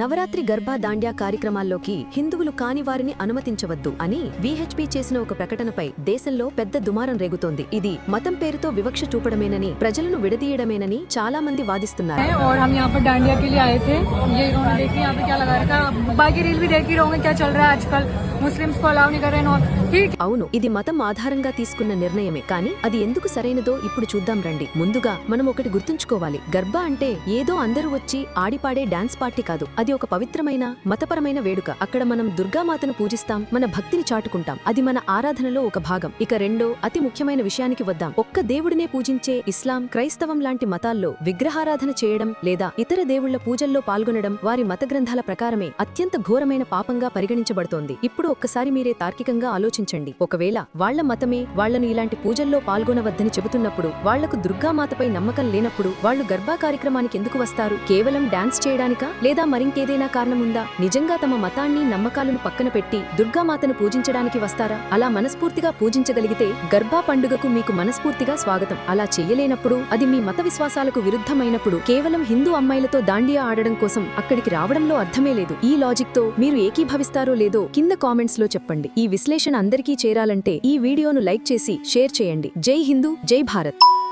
నవరాత్రి గర్భా దాండ్యా కార్యక్రమాల్లోకి హిందువులు కాని వారిని అనుమతించవద్దు అని విహెచ్పి చేసిన ఒక ప్రకటనపై దేశంలో పెద్ద దుమారం రేగుతోంది. ఇది మతం పేరుతో వివక్ష చూపడమేనని ప్రజలను విడదీయడమేనని చాలా మంది వాదిస్తున్నారు అవును ఇది మతం ఆధారంగా తీసుకున్న నిర్ణయమే కానీ అది ఎందుకు సరైనదో ఇప్పుడు చూద్దాం రండి. ముందుగా మనం ఒకటి గుర్తుంచుకోవాలి. గర్భ అంటే ఏదో అందరూ వచ్చి ఆడిపాడే డాన్స్ పార్టీ కాదు. అది ఒక పవిత్రమైన మతపరమైన వేడుక. అక్కడ మనం దుర్గామాతను పూజిస్తాం మన భక్తిని చాటుకుంటాం. అది మన ఆరాధనలో ఒక భాగం. ఇక రెండో అతి ముఖ్యమైన విషయానికి వద్దాం. ఒక్క దేవుడినే పూజించే ఇస్లాం క్రైస్తవం లాంటి మతాల్లో విగ్రహారాధన చేయడం లేదా ఇతర దేవుళ్ళ పూజల్లో పాల్గొనడం వారి మత గ్రంథాల ప్రకారమే అత్యంత ఘోరమైన పాపంగా పరిగణించబడుతోంది. ఇప్పుడు ఒక్కసారి మీరే తార్కికంగా ఆలోచించండి. ఒకవేళ వాళ్ళ మతమే వాళ్ళను ఇలాంటి పూజల్లో పాల్గొనవద్దని చెబుతున్నప్పుడు వాళ్ళకు దుర్గామాతపై నమ్మకం లేనప్పుడు వాళ్ళు గర్భా కార్యక్రమానికి ఎందుకు వస్తారు? కేవలం డాన్స్ చేయడానికా? లేదా కారణం ఉందా నిజంగా తమ మతాన్ని నమ్మకాలను పక్కన పెట్టి దుర్గామాతను పూజించడానికి వస్తారా? అలా మనస్ఫూర్తిగా పూజించగలిగితే గర్భా పండుగకు మీకు మనస్ఫూర్తిగా స్వాగతం. అలా చేయలేనప్పుడు అది మీ మత విశ్వాసాలకు విరుద్ధమైనప్పుడు కేవలం హిందూ అమ్మాయిలతో దాండియా ఆడడం కోసం అక్కడికి రావడంలో అర్థమే లేదు. ఈ లాజిక్తో మీరు ఏకీభవిస్తారో లేదో కింద కామెంట్స్లో చెప్పండి. ఈ విశ్లేషణ అందరికీ చేరాలంటే ఈ వీడియోను లైక్ చేసి షేర్ చేయండి. జై హిందూ జై భారత్.